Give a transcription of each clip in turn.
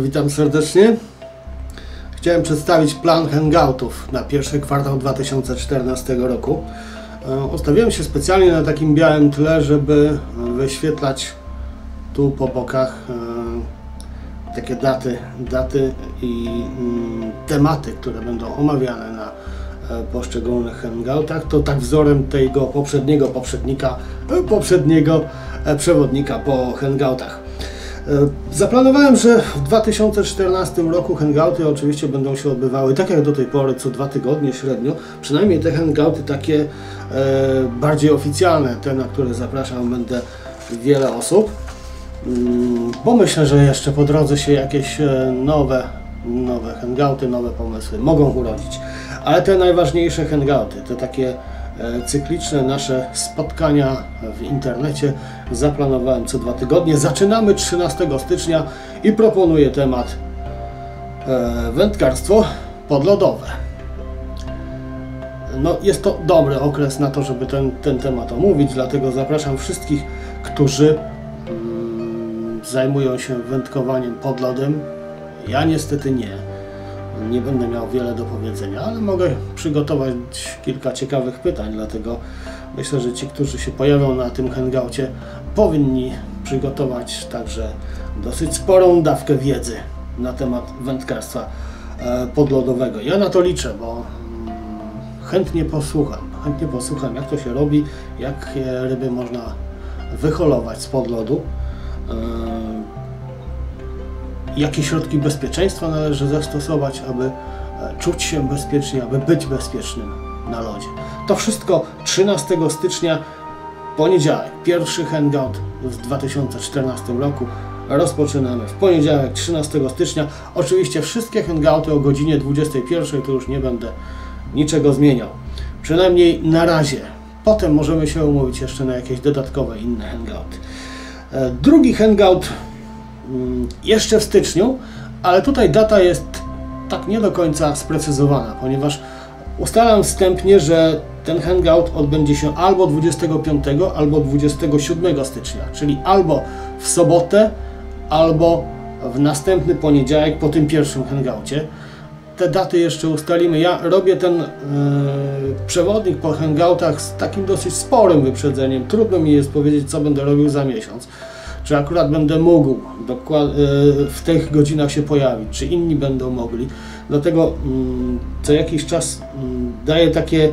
Witam serdecznie. Chciałem przedstawić plan hangoutów na pierwszy kwartał 2014 roku. E, Ustawiłem się specjalnie na takim białym tle, żeby wyświetlać tu po bokach e, takie daty, daty i mm, tematy, które będą omawiane na e, poszczególnych hangoutach. To tak wzorem tego poprzedniego poprzednika, poprzedniego przewodnika po hangoutach. E, Zaplanowałem, że w 2014 roku hangouty oczywiście będą się odbywały tak jak do tej pory, co dwa tygodnie średnio. Przynajmniej te hangouty takie e, bardziej oficjalne, te na które zapraszam będę wiele osób. Mm, Bo myślę, że jeszcze po drodze się jakieś e, nowe, nowe hangouty, nowe pomysły mogą urodzić. Ale te najważniejsze hangouty, te takie e, cykliczne nasze spotkania w internecie zaplanowałem co dwa tygodnie. Zaczynamy 13 stycznia i proponuję temat e, wędkarstwo podlodowe. No, jest to dobry okres na to, żeby ten, ten temat omówić, dlatego zapraszam wszystkich, którzy mm, zajmują się wędkowaniem pod lodem. Ja niestety nie. Nie będę miał wiele do powiedzenia, ale mogę przygotować kilka ciekawych pytań, dlatego myślę, że ci, którzy się pojawią na tym hangoucie, powinni przygotować także dosyć sporą dawkę wiedzy na temat wędkarstwa e, podlodowego. Ja na to liczę, bo mm, chętnie posłucham, chętnie posłucham jak to się robi, jak ryby można wyholować z podlodu. E, jakie środki bezpieczeństwa należy zastosować, aby e, czuć się bezpiecznie, aby być bezpiecznym na lodzie. To wszystko 13 stycznia, poniedziałek, pierwszy hangout w 2014 roku. Rozpoczynamy w poniedziałek 13 stycznia. Oczywiście wszystkie hangouty o godzinie 21 to już nie będę niczego zmieniał. Przynajmniej na razie. Potem możemy się umówić jeszcze na jakieś dodatkowe inne hangouty. E, Drugi hangout mm, jeszcze w styczniu, ale tutaj data jest tak nie do końca sprecyzowana, ponieważ ustalam wstępnie, że ten hangout odbędzie się albo 25, albo 27 stycznia, czyli albo w sobotę, albo w następny poniedziałek po tym pierwszym hangoucie. Te daty jeszcze ustalimy. Ja robię ten e, przewodnik po hangoutach z takim dosyć sporym wyprzedzeniem. Trudno mi jest powiedzieć, co będę robił za miesiąc czy akurat będę mógł e, w tych godzinach się pojawić, czy inni będą mogli. Dlatego mm, co jakiś czas mm, daję takie, e,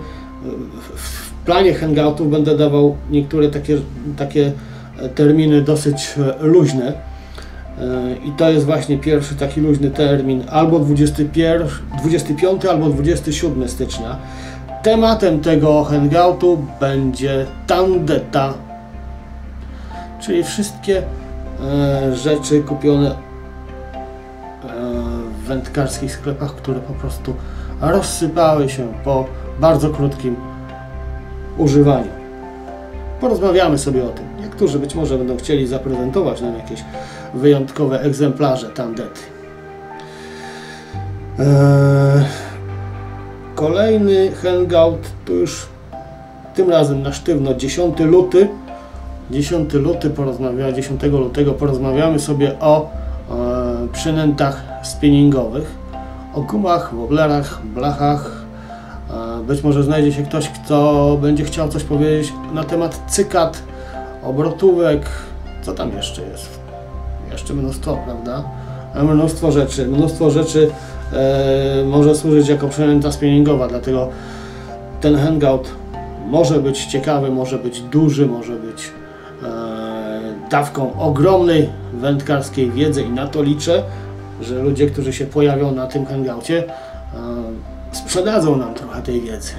w planie hangoutów będę dawał niektóre takie, takie e, terminy dosyć luźne. I to jest właśnie pierwszy taki luźny termin, albo 21, 25, albo 27 stycznia. Tematem tego hangoutu będzie tandeta czyli wszystkie e, rzeczy kupione e, w wędkarskich sklepach, które po prostu rozsypały się po bardzo krótkim używaniu. Porozmawiamy sobie o tym. Niektórzy być może będą chcieli zaprezentować nam jakieś wyjątkowe egzemplarze tandety. Eee, kolejny hangout to już tym razem na sztywno 10 luty 10 luty porozmawia, 10 lutego porozmawiamy sobie o e, przynętach spinningowych, o gumach, woblerach, blachach. E, być może znajdzie się ktoś, kto będzie chciał coś powiedzieć na temat cykat, obrotówek, co tam jeszcze jest? Jeszcze mnóstwo, prawda? E, Mnóstwo rzeczy, mnóstwo rzeczy e, może służyć jako przynęta spinningowa, dlatego ten hangout może być ciekawy, może być duży, może być dawką ogromnej wędkarskiej wiedzy i na to liczę, że ludzie, którzy się pojawią na tym hangoucie, e, sprzedadzą nam trochę tej wiedzy.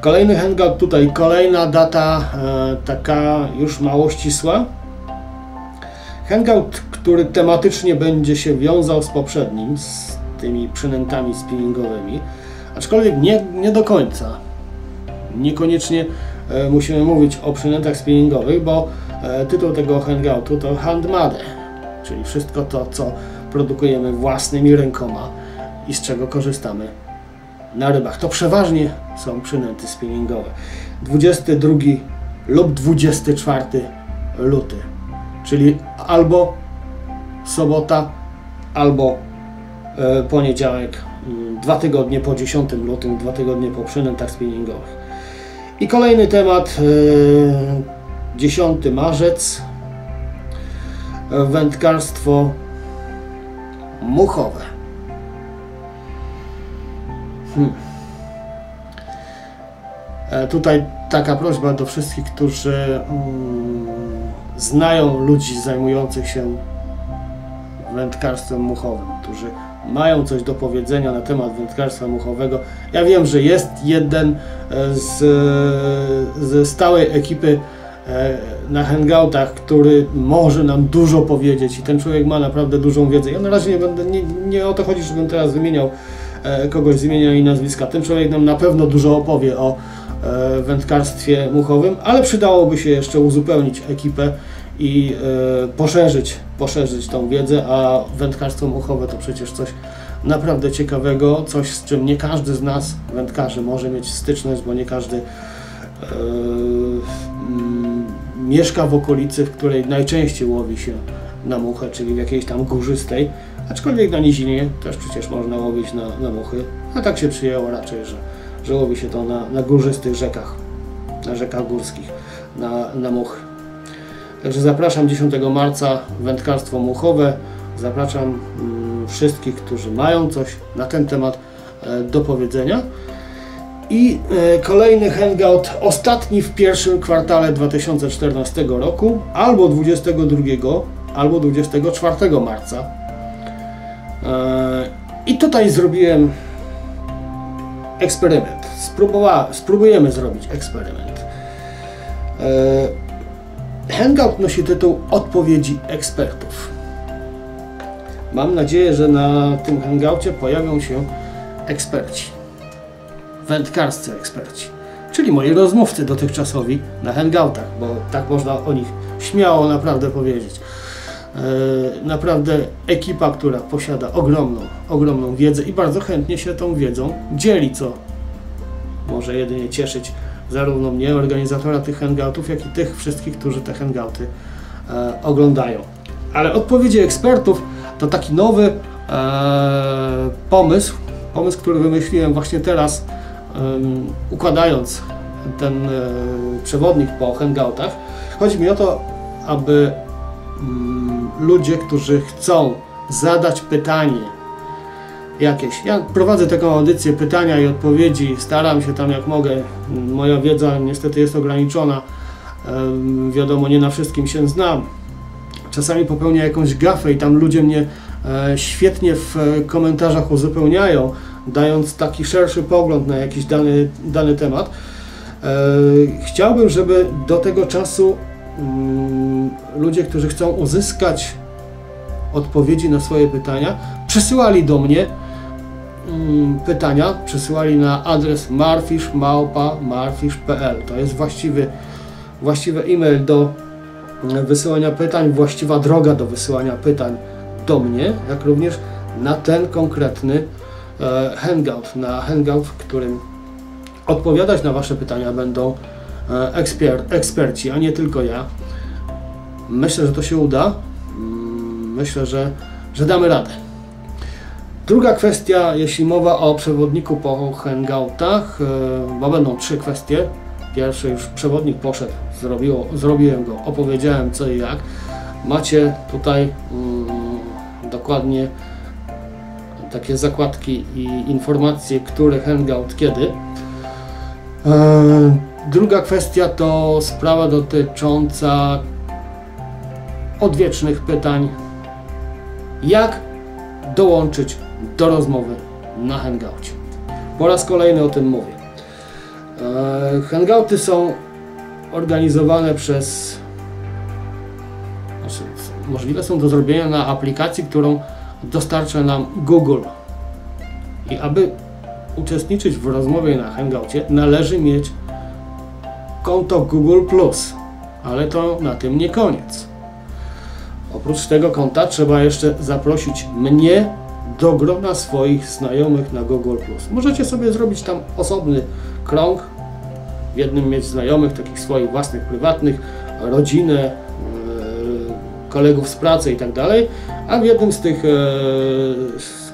Kolejny hangout tutaj, kolejna data e, taka już mało ścisła. Hangout, który tematycznie będzie się wiązał z poprzednim, z tymi przynętami spinningowymi, aczkolwiek nie, nie do końca. Niekoniecznie e, musimy mówić o przynętach spinningowych, bo tytuł tego hangoutu to Handmade, czyli wszystko to, co produkujemy własnymi rękoma i z czego korzystamy na rybach. To przeważnie są przynęty spinningowe. 22 lub 24 luty, czyli albo sobota, albo e, poniedziałek, mm, dwa tygodnie po 10 lutym, dwa tygodnie po przynętach spinningowych. I kolejny temat, e, 10 marzec, e, wędkarstwo muchowe. Hmm. E, Tutaj taka prośba do wszystkich, którzy mm, znają ludzi zajmujących się wędkarstwem muchowym, którzy mają coś do powiedzenia na temat wędkarstwa muchowego. Ja wiem, że jest jeden e, z, ze stałej ekipy e, na hangoutach, który może nam dużo powiedzieć i ten człowiek ma naprawdę dużą wiedzę. Ja na razie nie będę, nie, nie o to chodzi, żebym teraz wymieniał e, kogoś z imienia i nazwiska. Ten człowiek nam na pewno dużo opowie o e, wędkarstwie muchowym, ale przydałoby się jeszcze uzupełnić ekipę i e, poszerzyć, poszerzyć tą wiedzę, a wędkarstwo muchowe to przecież coś naprawdę ciekawego, coś z czym nie każdy z nas, wędkarzy, może mieć styczność, bo nie każdy e, mieszka w okolicy, w której najczęściej łowi się na muchę, czyli w jakiejś tam górzystej, aczkolwiek na nizinie też przecież można łowić na, na muchy, a tak się przyjęło raczej, że, że łowi się to na, na górzystych rzekach, na rzekach górskich, na, na muchy. Także zapraszam 10 marca wędkarstwo muchowe. Zapraszam mm, wszystkich, którzy mają coś na ten temat e, do powiedzenia. I e, kolejny hangout, ostatni w pierwszym kwartale 2014 roku, albo 22, albo 24 marca. E, I tutaj zrobiłem eksperyment. Spróbowa, spróbujemy zrobić eksperyment. E, Hangout nosi tytuł Odpowiedzi ekspertów. Mam nadzieję, że na tym hangoucie pojawią się eksperci. Wędkarscy eksperci. Czyli moi rozmówcy dotychczasowi na hangoutach, bo tak można o nich śmiało naprawdę powiedzieć. E, Naprawdę ekipa, która posiada ogromną, ogromną wiedzę i bardzo chętnie się tą wiedzą dzieli, co może jedynie cieszyć zarówno mnie, organizatora tych hangoutów, jak i tych wszystkich, którzy te hangouty e, oglądają. Ale odpowiedzi ekspertów to taki nowy e, pomysł, pomysł, który wymyśliłem właśnie teraz, układając ten e, przewodnik po hangoutach. Chodzi mi o to, aby mm, ludzie, którzy chcą zadać pytanie jakieś. Ja prowadzę taką audycję pytania i odpowiedzi, staram się tam jak mogę. Moja wiedza niestety jest ograniczona. Wiadomo, nie na wszystkim się znam. Czasami popełnię jakąś gafę i tam ludzie mnie e, świetnie w komentarzach uzupełniają, dając taki szerszy pogląd na jakiś dany, dany temat. E, Chciałbym, żeby do tego czasu mm, ludzie, którzy chcą uzyskać odpowiedzi na swoje pytania, przysyłali do mnie mm, pytania, przysyłali na adres marfish.marfish.pl. To jest właściwy, właściwy e-mail do wysyłania pytań, właściwa droga do wysyłania pytań do mnie, jak również na ten konkretny hangout, na hangout, w którym odpowiadać na Wasze pytania będą e, eksper, eksperci, a nie tylko ja. Myślę, że to się uda. Mm, Myślę, że, że damy radę. Druga kwestia, jeśli mowa o przewodniku po hangoutach, e, bo będą trzy kwestie. Pierwszy już przewodnik poszedł, zrobiło, zrobiłem go, opowiedziałem co i jak. Macie tutaj mm, dokładnie takie zakładki i informacje, który hangout kiedy. E, Druga kwestia to sprawa dotycząca odwiecznych pytań. Jak dołączyć do rozmowy na hangoucie? Po raz kolejny o tym mówię. E, Hangouty są organizowane przez. Możliwe są do zrobienia na aplikacji, którą dostarcza nam Google. I aby uczestniczyć w rozmowie na Hangoucie, należy mieć konto Google ale to na tym nie koniec. Oprócz tego konta trzeba jeszcze zaprosić mnie do grona swoich znajomych na Google Możecie sobie zrobić tam osobny krąg, w jednym mieć znajomych, takich swoich własnych, prywatnych, rodzinę, yy, kolegów z pracy i tak dalej, a w jednym z tych e,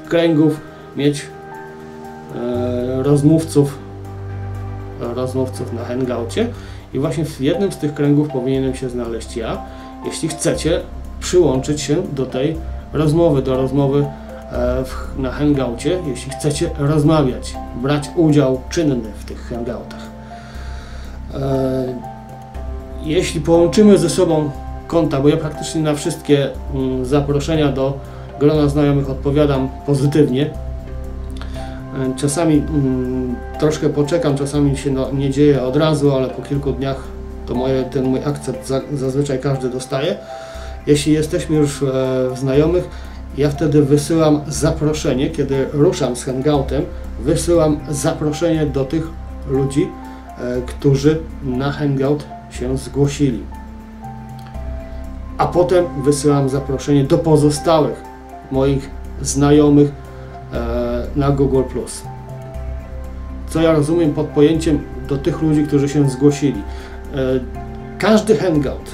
kręgów mieć e, rozmówców, rozmówców na hangoucie i właśnie w jednym z tych kręgów powinienem się znaleźć ja, jeśli chcecie przyłączyć się do tej rozmowy, do rozmowy e, w, na hangoucie, jeśli chcecie rozmawiać, brać udział czynny w tych hangoutach. E, jeśli połączymy ze sobą konta, bo ja praktycznie na wszystkie mm, zaproszenia do grona znajomych odpowiadam pozytywnie. E, czasami mm, troszkę poczekam, czasami się no, nie dzieje od razu, ale po kilku dniach to moje, ten mój akcept za, zazwyczaj każdy dostaje. Jeśli jesteśmy już e, znajomych, ja wtedy wysyłam zaproszenie, kiedy ruszam z hangoutem, wysyłam zaproszenie do tych ludzi, e, którzy na hangout się zgłosili. A potem wysyłam zaproszenie do pozostałych moich znajomych e, na Google. Co ja rozumiem pod pojęciem do tych ludzi, którzy się zgłosili. E, każdy hangout,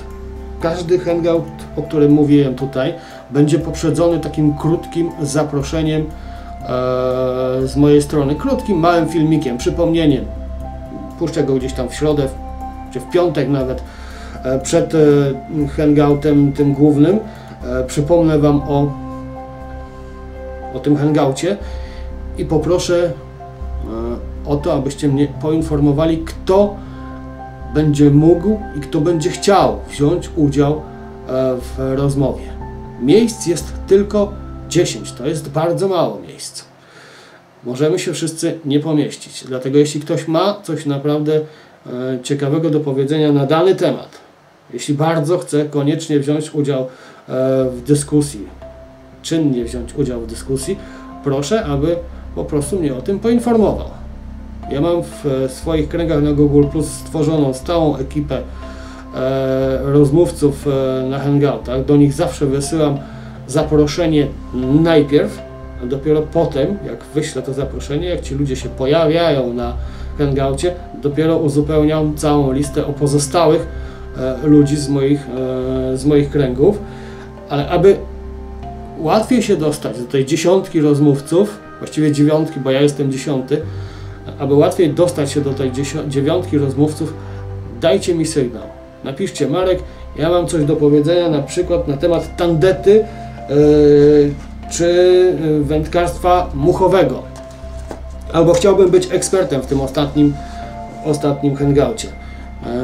każdy hangout, o którym mówiłem tutaj, będzie poprzedzony takim krótkim zaproszeniem e, z mojej strony, krótkim, małym filmikiem, przypomnieniem. Puszczę go gdzieś tam w środę, czy w piątek nawet, przed e, hangoutem tym głównym. E, przypomnę Wam o, o tym hangoucie i poproszę e, o to, abyście mnie poinformowali, kto będzie mógł i kto będzie chciał wziąć udział e, w rozmowie. Miejsc jest tylko 10, to jest bardzo mało miejsc. Możemy się wszyscy nie pomieścić. Dlatego jeśli ktoś ma coś naprawdę e, ciekawego do powiedzenia na dany temat, jeśli bardzo chce koniecznie wziąć udział e, w dyskusji, czynnie wziąć udział w dyskusji, proszę, aby po prostu mnie o tym poinformował. Ja mam w e, swoich kręgach na Google Plus stworzoną stałą ekipę e, rozmówców na Hangoutach. Do nich zawsze wysyłam zaproszenie najpierw, a dopiero potem, jak wyślę to zaproszenie, jak ci ludzie się pojawiają na Hangoucie, dopiero uzupełniam całą listę o pozostałych ludzi z moich, e, z moich kręgów. Ale aby łatwiej się dostać do tej dziesiątki rozmówców, właściwie dziewiątki, bo ja jestem dziesiąty, aby łatwiej dostać się do tej dziewiątki rozmówców, dajcie mi sygnał. Napiszcie Marek, ja mam coś do powiedzenia na przykład na temat tandety yy, czy wędkarstwa muchowego. Albo chciałbym być ekspertem w tym ostatnim, ostatnim hangoucie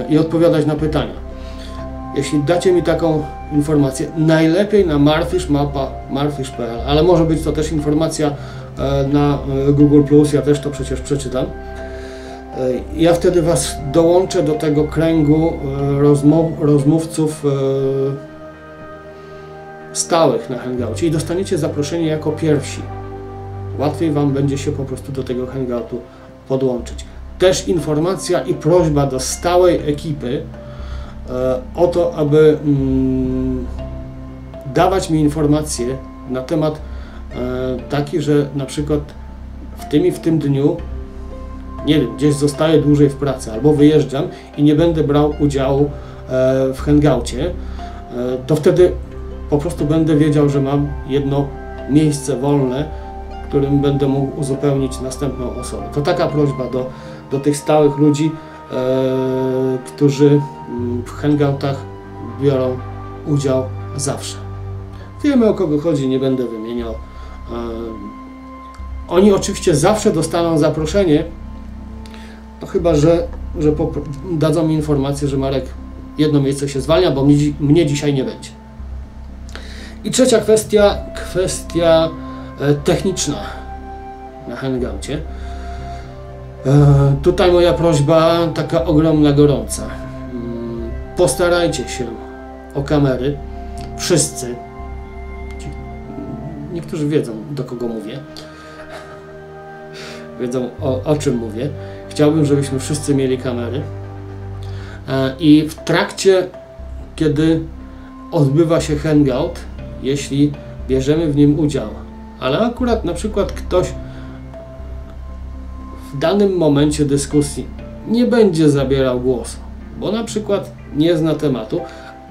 i odpowiadać na pytania. Jeśli dacie mi taką informację, najlepiej na marfish.mapa marfish.pl, ale może być to też informacja E, na e, Google ja też to przecież przeczytam. E, ja wtedy Was dołączę do tego kręgu rozmów, rozmówców stałych na Hangoucie i dostaniecie zaproszenie jako pierwsi. Łatwiej Wam będzie się po prostu do tego Hangoutu podłączyć. Też informacja i prośba do stałej ekipy o to, aby mm, dawać mi informacje na temat E, taki, że na przykład w tym i w tym dniu, nie wiem, gdzieś zostaję dłużej w pracy albo wyjeżdżam i nie będę brał udziału e, w hangoucie, e, to wtedy po prostu będę wiedział, że mam jedno miejsce wolne, którym będę mógł uzupełnić następną osobę. To taka prośba do, do tych stałych ludzi, którzy mm, w hangoutach biorą udział zawsze. Wiemy o kogo chodzi, nie będę wymieniał. Oni oczywiście zawsze dostaną zaproszenie, no chyba, że, że dadzą mi informację, że Marek jedno miejsce się zwalnia, bo mnie, mnie dzisiaj nie będzie. I trzecia kwestia, kwestia e, techniczna na Hangoucie. E, tutaj moja prośba taka ogromna, gorąca. Mm, postarajcie się o kamery, wszyscy, niektórzy wiedzą, do kogo mówię. Wiedzą, o, o czym mówię. Chciałbym, żebyśmy wszyscy mieli kamery. E, I w trakcie, kiedy odbywa się hangout, jeśli bierzemy w nim udział, ale akurat na przykład ktoś w danym momencie dyskusji nie będzie zabierał głosu, bo na przykład nie zna tematu,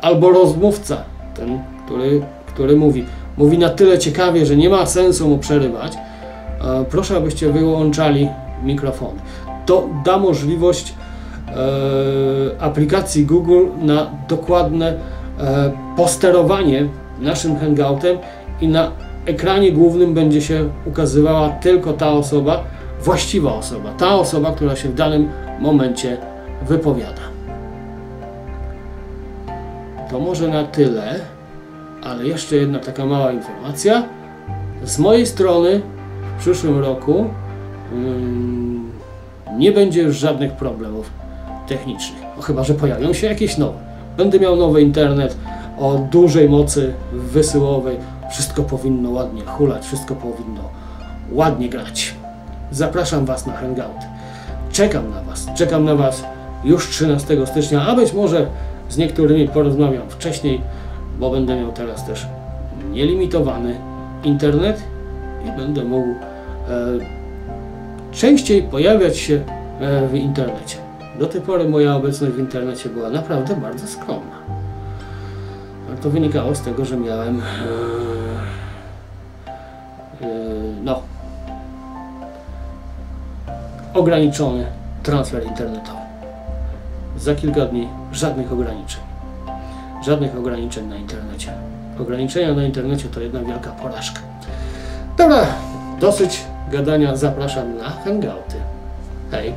albo rozmówca, ten, który, który mówi, mówi na tyle ciekawie, że nie ma sensu mu przerywać, e, proszę abyście wyłączali mikrofony. To da możliwość e, aplikacji Google na dokładne e, posterowanie naszym hangoutem i na ekranie głównym będzie się ukazywała tylko ta osoba, właściwa osoba, ta osoba, która się w danym momencie wypowiada. To może na tyle, ale jeszcze jedna taka mała informacja. Z mojej strony w przyszłym roku ym, nie będzie już żadnych problemów technicznych. No, chyba, że pojawią się jakieś nowe. Będę miał nowy internet o dużej mocy wysyłowej. Wszystko powinno ładnie hulać, wszystko powinno ładnie grać. Zapraszam Was na Hangouty. Czekam na Was. Czekam na Was już 13 stycznia, a być może z niektórymi porozmawiam wcześniej, bo będę miał teraz też nielimitowany internet i będę mógł e, częściej pojawiać się e, w internecie. Do tej pory moja obecność w internecie była naprawdę bardzo skromna. Ale to wynikało z tego, że miałem e, e, no ograniczony transfer internetowy. Za kilka dni żadnych ograniczeń. Żadnych ograniczeń na internecie. Ograniczenia na internecie to jedna wielka porażka. Dobra, dosyć gadania. Zapraszam na hangouty. Hej.